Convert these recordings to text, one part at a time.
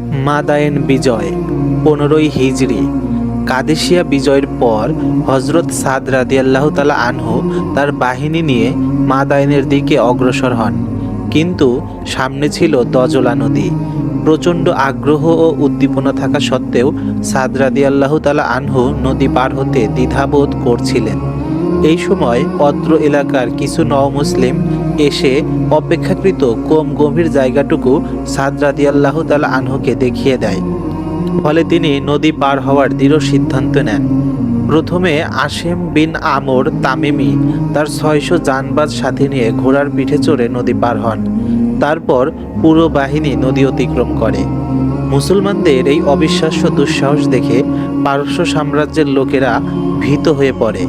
মাদায়েন বিজয়, পনেরোই হিজড়ি কাদেশিয়া বিজয়ের পর হজরত সাদ রাদিয়াল্লাহু তালা আনহু তার বাহিনী নিয়ে মাদায়েনের দিকে অগ্রসর হন। কিন্তু সামনে ছিল দজলা নদী। প্রচণ্ড আগ্রহ ও উদ্দীপনা থাকা সত্ত্বেও সাদ রাদিয়াল্লাহু তালা আনহু নদী পার হতে দ্বিধাবোধ করছিলেন। এই সময় অত্র এলাকার কিছু নওমুসলিম এসে অপেক্ষাকৃত কম গভীর জায়গাটুকু সাদ রাদিয়াল্লাহু তালা আনহুকে দেখিয়ে দেয়। ফলে তিনি নদী পার হওয়ার দৃঢ় সিদ্ধান্ত নেন। প্রথমে আসেম বিন আমর তামিমি তার ছয়শো যানবাজ সাথে নিয়ে ঘোড়ার পিঠে চড়ে নদী পার হন। তারপর পুরো বাহিনী নদী অতিক্রম করে। মুসলমানদের এই অবিশ্বাস্য দুঃসাহস দেখে পারস্য সাম্রাজ্যের লোকেরা ভীত হয়ে পড়ে।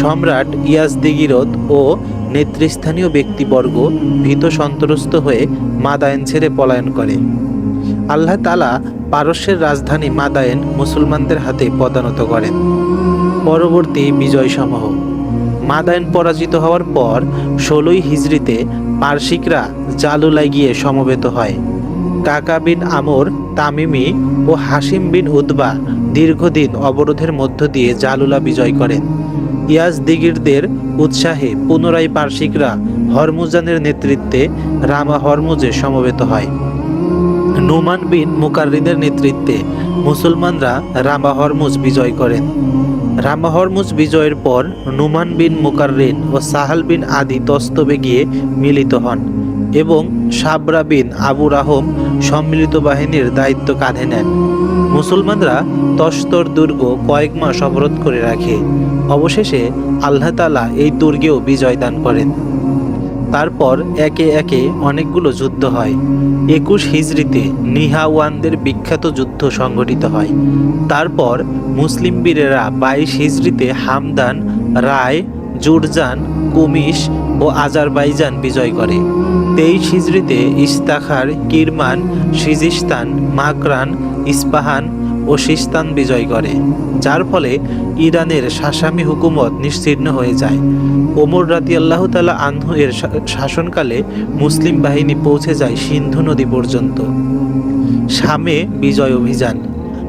সম্রাট ইয়াজদিগিরত ও নেতৃস্থানীয় ব্যক্তিবর্গ ভীত সন্ত্রস্ত হয়ে মাদায়েন ছেড়ে পলায়ন করে। আল্লাহ তালা পারস্যের রাজধানী মাদায়েন মুসলমানদের হাতে পদানত করেন। পরবর্তী বিজয় বিজয়সমূহ। মাদায়েন পরাজিত হওয়ার পর ষোলোই হিজড়িতে পার্শিকরা জালুলায় গিয়ে সমবেত হয়। কাকা বিন আমর, তামিমি ও হাসিম বিন উদ্বা দীর্ঘদিন অবরোধের মধ্য দিয়ে জালুলা বিজয় করেন। ইয়াজ দিগিরদের উৎসাহে পুনরায় পার্শিকরা হরমুজানের নেতৃত্বে রামা হরমুজে সমবেত হয়। নুমান বিন মুকাররিদের নেতৃত্বে মুসলমানরা রামা হরমুজ বিজয় করেন। রামা হরমুজ বিজয়ের পর নুমান বিন মুকাররিন ও সাহাল বিন আদি তস্তবে গিয়ে মিলিত হন। এবং সাবরা বিন আবু রাহম সম্মিলিত বাহিনীর দায়িত্ব কাঁধে নেন। মুসলমানরা তস্তর দুর্গ কয়েক মাস অবরোধ করে রাখে। অবশেষে আল্লাহ তালা এই দুর্গেও বিজয় দান করেন। তারপর একে একে অনেকগুলো যুদ্ধ হয়। একুশ হিজড়িতে নিহাওয়ানদের বিখ্যাত যুদ্ধ সংঘটিত হয়। তারপর মুসলিম বীরেরা বাইশ হিজড়িতে হামদান, রায়, জুরজান, কুমিশ ও আজারবাইজান বিজয় করে। তেইশ হিজড়িতে ইস্তাখার, কিরমান, সিজিস্তান, মাকরান, ইস্পাহান ও সিস্তান বিজয় করে, যার ফলে ইরানের সাসামি হুকুমত নিশ্চিহ্ন হয়ে যায়। ওমর রাতি আল্লাহ তালা আনহু এর শাসনকালে মুসলিম বাহিনী পৌঁছে যায় সিন্ধু নদী পর্যন্ত। শামে বিজয় অভিযান।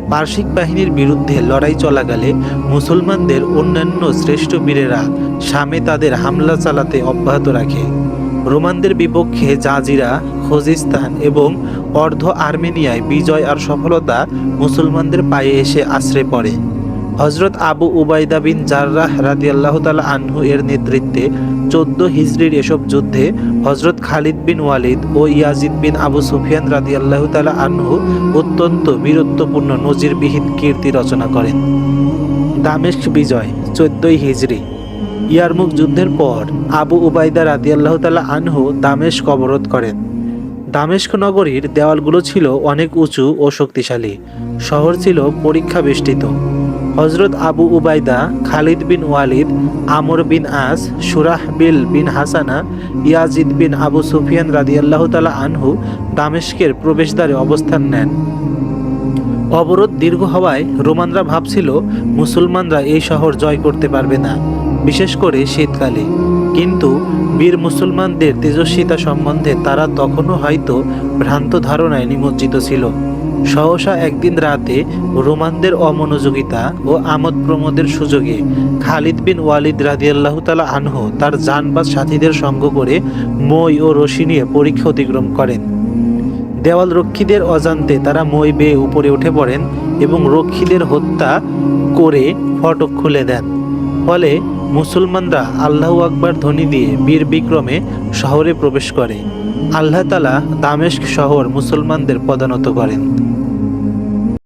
পার্শ্বিক বাহিনীর বিরুদ্ধে লড়াই চলাকালে মুসলমানদের অন্যান্য শ্রেষ্ঠ বীরেরা শামে তাদের হামলা চালাতে অব্যাহত রাখে। রোমানদের বিপক্ষে জাজিরা, খোজিস্তান এবং অর্ধ আর্মেনিয়ায় বিজয় আর সফলতা মুসলমানদের পায়ে এসে আশ্রয় পড়ে। হজরত আবু উবাইদা বিন জার্রাহ রাদিয়াল্লাহু তাআলা আনহু এর নেতৃত্বে চোদ্দ হিজরির এসব যুদ্ধে হজরত খালিদ বিন ওয়ালিদ ও ইয়াজিদ বিন আবু সুফিয়ান রাদিয়াল্লাহু তাআলা আনহু অত্যন্ত বীরত্বপূর্ণ নজিরবিহীন কীর্তি রচনা করেন। দামেস্ক বিজয়, চোদ্দই হিজরি। ইয়ারমুখ যুদ্ধের পর আবু উবাইদা রাদিয়াল্লাহু তাআলা আনহু দামেস্ক অবরোধ করেন। দামেস্ক নগরীর দেওয়ালগুলো ছিল অনেক উঁচু ও শক্তিশালী। শহর ছিল পরীক্ষা বেষ্টিত হজরত আবু উবাইদা খালিদ বিন ওয়ালিদ, আমর বিন আস, সুরাহ বিল বিন হাসানা, ইয়াজিদ বিন আবু সুফিয়ান রাদিয়াল্লাহ তালা আনহু দামেস্কের প্রবেশদ্বারে অবস্থান নেন। অবরোধ দীর্ঘ হওয়ায় রোমানরা ভাবছিল, মুসলমানরা এই শহর জয় করতে পারবে না, বিশেষ করে শীতকালে। কিন্তু বীর মুসলমানদের তেজস্বিতা সম্বন্ধে তারা তখনও হয়তো ভ্রান্ত ধারণায় নিমজ্জিত ছিল। সহসা একদিন রাতে রোমানদের অমনোযোগিতা ও আমোদ প্রমোদের সুযোগে খালিদ বিন ওয়ালিদ রাদিয়াল্লাহু তালা আনহু তার জানবাজ সাথীদের সঙ্গ করে মই ও রশি নিয়ে পরীক্ষা অতিক্রম করেন। দেওয়াল রক্ষীদের অজান্তে তারা মই বেয়ে উপরে উঠে পড়েন এবং রক্ষীদের হত্যা করে ফটক খুলে দেন। ফলে মুসলমানরা আল্লাহ আকবার ধ্বনি দিয়ে বীর বিক্রমে শহরে প্রবেশ করে। আল্লাহ তালা দামেস্ক শহর মুসলমানদের পদানত করেন।